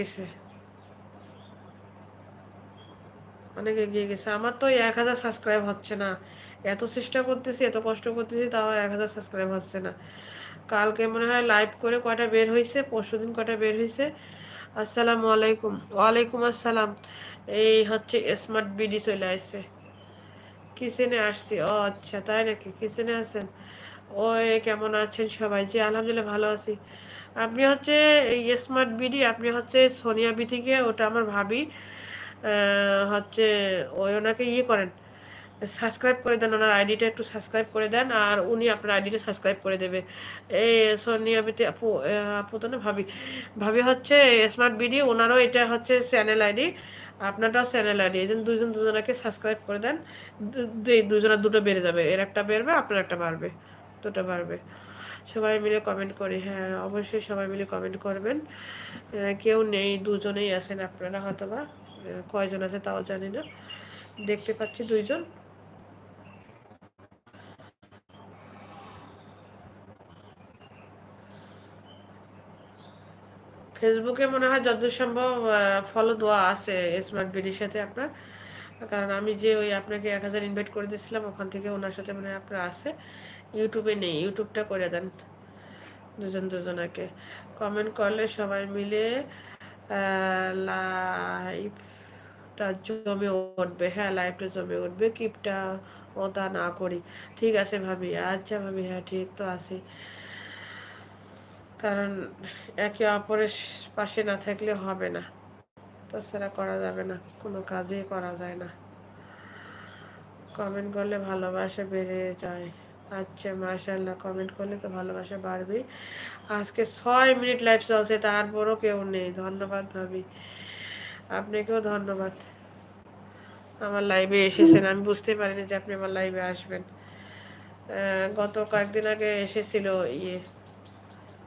গেছে। অনেক এগিয়ে গেছে। আমার তো এক হাজার সাবস্ক্রাইব হচ্ছে না। এত চেষ্টা করতেছি, এত কষ্ট করতেছি, তাও এক হাজার সাবস্ক্রাইব হচ্ছে না। কালকে মনে হয় লাইভ করে বের হয়েছে পরশু দিন বের হয়েছে আসসালামু আলাইকুম। ওয়ালাইকুম আসসালাম। এই হচ্ছে স্মার্ট বিডি চলে আসছে কিচেনে আসছি। ও আচ্ছা তাই নাকি? কিচেনে আছেন? ওই কেমন আছেন সবাই? জি, আলহামদুলিল্লাহ ভালো আছি। আপনি হচ্ছে এই স্মার্ট বিডি আপনি হচ্ছে সোনিয়া বি থেকে ওটা আমার ভাবি হচ্ছে ওই ওনাকে ইয়ে করেন সাবস্ক্রাইব করে দেন, ওনার আইডিটা একটু সাবস্ক্রাইব করে দেন, আর উনি আপনার আইডিটা সাবস্ক্রাইব করে দেবে। এই সোনিয়া বিতে আপু আপু তো না ভাবি ভাবি হচ্ছে স্মার্ট বিডি ওনারও এটা হচ্ছে চ্যানেল আইডি আপনারটাও চ্যানেল আইডি এই জন্য দুজন দুজনাকে সাবস্ক্রাইব করে দেন দুজনের দুটো বেড়ে যাবে, এর একটা বেরবে আপনার একটা বাড়বে, দুটো বাড়বে। সবাই মিলে কমেন্ট করি হ্যাঁ অবশ্যই সবাই মিলে কমেন্ট করবেন। কেউ নেই, দুজনেই আছেন আপনারা হয়তো বা কয়জন আছে তাও জানি না। দেখতে পাচ্ছি দুইজন। ফেসবুকে মনে হয় যতদূর সম্ভব ফলো দেওয়া আছে স্মার্ট বিডির সাথে আপনার। কারণ আমি যে ওই আপনাকে এক হাজার ইনভাইট করে দিয়েছিলাম, ওখান থেকে ওনার সাথে মানে আপনার আছে। ইউটিউবে নেই, ইউটিউবটা করে দেন দুজন দুজনাকে। কমেন্ট করলে সবাই মিলে লাইভটা জমে উঠবে। হ্যাঁ লাইভটা জমে উঠবে। কিপটা ও তা না করি। ঠিক আছে ভাবি আচ্ছা ভাবি হ্যাঁ ঠিক তো আছি। কারণ একে অপরের পাশে না থাকলে হবে না। তাছাড়া করা যাবে না, কোনো কাজই করা যায় না। কমেন্ট করলে ভালোবাসা বেড়ে যায়। আচ্ছা মাশাল্লাহ কমেন্ট করলে তো ভালোবাসা বাড়বেই আজকে ছয় মিনিট লাইভ চলছে, তারপরও কেউ নেই। ধন্যবাদ ভাবি। আপনাকেও ধন্যবাদ। আমার লাইভে এসেছেন। আমি বুঝতে পারিনি যে আপনি আমার লাইভে আসবেন। গত কয়েকদিন আগে এসেছিল ইয়ে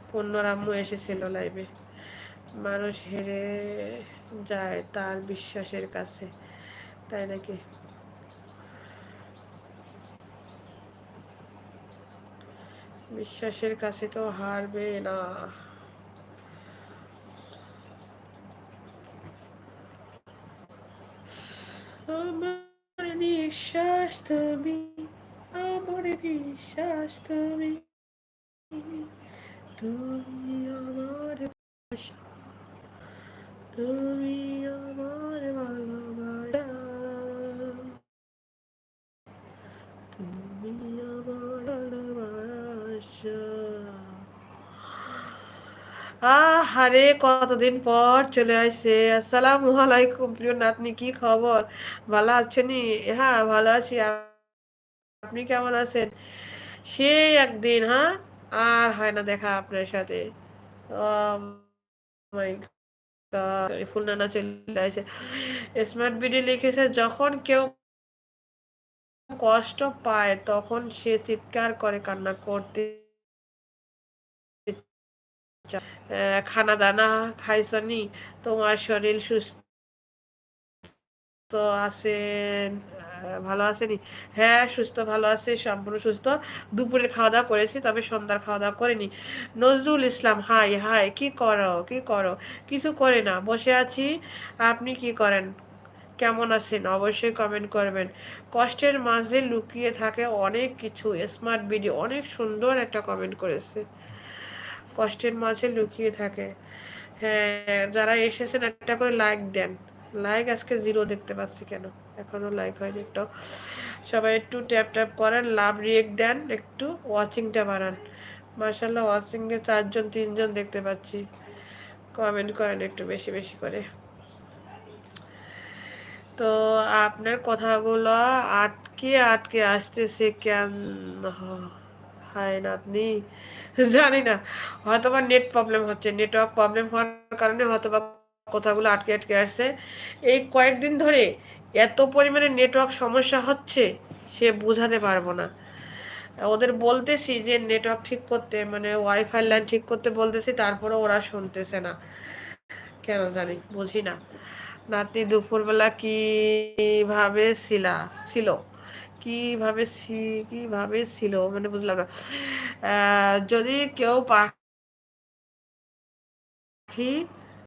পূর্ণরাম্য এসেছিল লাইভে মানুষ হেরে যায় তার বিশ্বাসের কাছে। তাই নাকি? বিশ্বাসের কাছে তো হারবে না। আমার নিঃশ্বাস তুমি, আমার বিশ্বাস তুমি তুমি আমার তুমি আমার ভালোবাসা, তুমি আহারে, কতদিন পর চলে আসছে আসসালামু আলাইকুম প্রিয় নাতনি, কি খবর? ভালো আছেনি? হ্যাঁ ভালো আছি। আপনি কেমন আছেন? সেই একদিন হ্যাঁ? আর হয় না দেখা আপনার সাথে। ফুলনানা চলে আসে। স্মার্ট বিডি লিখেছে, যখন কেউ কষ্ট পায়, তখন সে চিৎকার করে কান্না করতে খানা দানা খাইছনি তোমার শরীর সুস্থ আছেন ভালো আছেনি হ্যাঁ সুস্থ, ভালো আছে, সম্পূর্ণ সুস্থ। দুপুরে খাওয়া দাওয়া করেছি, তবে সন্ধ্যার খাওয়া দাওয়া করিনি। নজরুল ইসলাম, হাই হাই, কি করো কি করো? কিছু করে না, বসে আছি। আপনি কি করেন? কেমন আছেন? অবশ্যই কমেন্ট করবেন। কষ্টের মাঝে লুকিয়ে থাকে অনেক কিছু স্মার্ট ভিডিও অনেক সুন্দর একটা কমেন্ট করেছে। কষ্টের মাঝে লুকিয়ে থাকে। হ্যাঁ যারা এসেছেন একটা করে লাইক দেন। লাইক আজকে জিরো দেখতে পাচ্ছি কেন? এখনও লাইক হয়নি একটু। সবাই একটু ট্যাপ ট্যাপ করেন, লাভ রিয়েক্ট দেন, একটু ওয়াচিংটা বাড়ান। মার্শাল্লাহ ওয়াচিংয়ে চারজন, তিনজন দেখতে পাচ্ছি। কমেন্ট করেন একটু বেশি বেশি করে। তো আপনার কথাগুলো আটকে আটকে আসতেছে কেন? হয় না আপনি? জানি না। হয়তো বা নেট প্রবলেম হচ্ছে নেটওয়ার্ক প্রবলেম হওয়ার কারণে হয়তো বা কথাগুলো আটকে আটকে আসছে। এই কয়েকদিন ধরে এত পরিমাণে নেটওয়ার্ক সমস্যা হচ্ছে, সে বোঝাতে পারব না। ওদের বলতেছি যে নেটওয়ার্ক ঠিক করতে মানে ওয়াইফাই লাইন ঠিক করতে বলতেছি তারপরে ওরা শুনতেছে না। কেন জানি, বুঝি না। নাতি দুপুরবেলা কীভাবে ছিলা, ছিল? কীভাবে কীভাবে ছিল? মানে বুঝলাম না। যদি কেউ পাখি